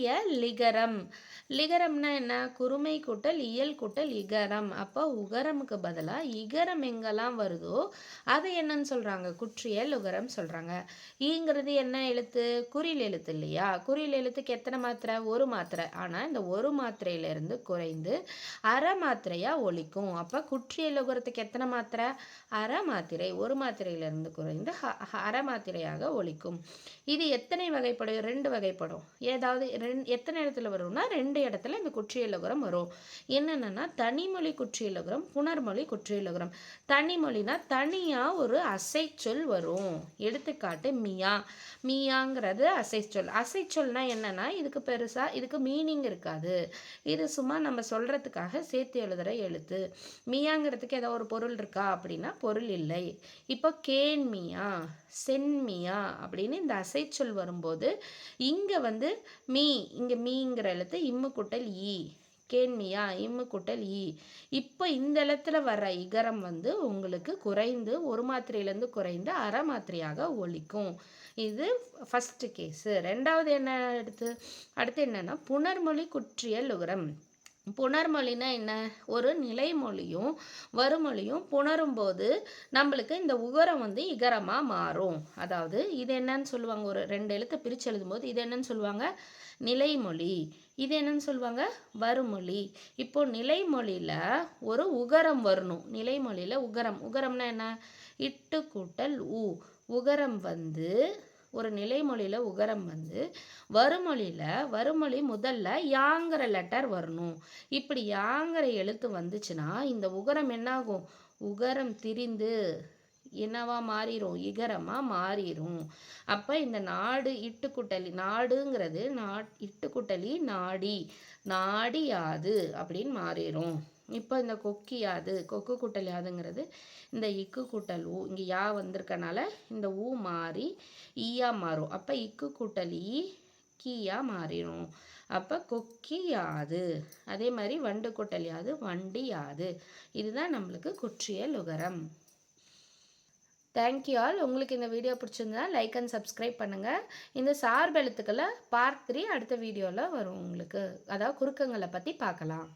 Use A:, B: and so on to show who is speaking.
A: குற்றிய லிகரம். லிகரம்னா என்ன? குறுமை கூட்டல் இயல் கூட்டல் இகரம். அப்போ உகரமுக்கு பதிலாக இகரம் எங்கெல்லாம் வருதோ அதை என்னன்னு சொல்கிறாங்க குற்றியல் உகரம் சொல்கிறாங்க ஈங்கிறது என்ன எழுத்து? குறில் எழுத்து இல்லையா? குறில் எழுத்துக்கு எத்தனை மாத்திரை? ஒரு மாத்திரை. ஆனால் இந்த ஒரு மாத்திரையிலேருந்து குறைந்து அரை மாத்திரையாக ஒழிக்கும் அப்போ குற்றியல் உகரத்துக்கு எத்தனை மாத்திரை? அரை மாத்திரை. ஒரு மாத்திரையிலிருந்து குறைந்து அரை மாத்திரையாக ஒழிக்கும் இது எத்தனை வகைப்படும்? ரெண்டு வகைப்படும். ஏதாவது ரெண்டு எத்தனை இடத்துல வரும்னா ரெண்டு இடத்துல இந்த குற்றியலுகரம் வரும். என்னென்னா தனிமொழி குற்றியலுகரம் புனர்மொழி குற்றியலுகரம் தனிமொழினா தனியாக ஒரு அசைச்சொல் வரும். எடுத்துக்காட்டு மியா. மியாங்கிறது அசைச்சொல். அசைச்சொல்னா என்னென்னா இதுக்கு பெருசாக இதுக்கு மீனிங் இருக்காது. இது சும்மா நம்ம சொல்கிறதுக்காக சேர்த்து எழுதுகிற எழுத்து. மியாங்கிறதுக்கு ஏதோ ஒரு பொருள் இருக்கா அப்படின்னா பொருள் இல்லை. இப்போ கேன்மியா சென்மியா அப்படின்னு இந்த அசைச்சொல் வரும்போது இங்கே வந்து மீ இங்கே மீங்கிற எழுத்து இம்மு குட்டல் ஈ. கேண்மியா இம்மு குட்டல் ஈ. இப்போ இந்த இடத்துல வர்ற இகரம் வந்து உங்களுக்கு குறைந்து ஒரு மாத்திரையிலேருந்து குறைந்து அரை மாத்திரையாக ஒழிக்கும். இது ஃபஸ்ட்டு கேஸு ரெண்டாவது என்ன அடுத்து அடுத்து என்னென்னா புனர்மொழி குற்றியல் உகரம். புணர்மொழினா என்ன? ஒரு நிலைமொழியும் வருமொழியும் புணரும் போது நம்மளுக்கு இந்த உகரம் வந்து இகரமாக மாறும். அதாவது இது என்னன்னு சொல்லுவாங்க. ஒரு ரெண்டு எழுத்தை பிரித்து எழுதும்போது இது என்னன்னு சொல்லுவாங்க? நிலைமொழி. இது என்னன்னு சொல்லுவாங்க? வருமொழி. இப்போ நிலைமொழியில் ஒரு உகரம் வரணும். நிலைமொழியில் உகரம். உகரம்னா என்ன? இட்டு கூட்டல் ஊ. உகரம் வந்து ஒரு நிலைமொழியில் உகரம் வந்து வருமொழியில் வருமொழி முதல்ல யாங்கிற லெட்டர் வரணும். இப்படி யாங்கிற எழுத்து வந்துச்சுன்னா இந்த உகரம் என்னாகும்? உகரம் திரிந்து என்னவா மாறிடும் இகரமாக மாறிடும் அப்போ இந்த நாடு இட்டுக்குட்டலி நாடுங்கிறது நா இட்டுக்குட்டலி நாடி நாடியாது அப்படின்னு மாறிடும் இப்போ இந்த கொக்கியாது கொக்கு கூட்டல் யாதுங்கிறது இந்த இக்கு கூட்டல் ஊ இங்கே யா வந்திருக்கனால இந்த ஊ மாறி ஈயா மாறும். அப்போ இக்கு கூட்டல் ஈ கீயா மாறிடும் அப்போ கொக்கி யாது அதே மாதிரி வண்டு கூட்டல் யாது வண்டி யாது. இதுதான் நம்மளுக்கு குற்றியல் உகரம் தேங்க்யூ ஆல் உங்களுக்கு இந்த வீடியோ பிடிச்சிருந்தா லைக் அண்ட் சப்ஸ்கிரைப் பண்ணுங்கள் இந்த சார்பெழுத்துக்களை பார்ட் த்ரீ அடுத்த வீடியோவில் வரும் உங்களுக்கு. அதாவது குறுக்கங்களை பற்றி பார்க்கலாம்.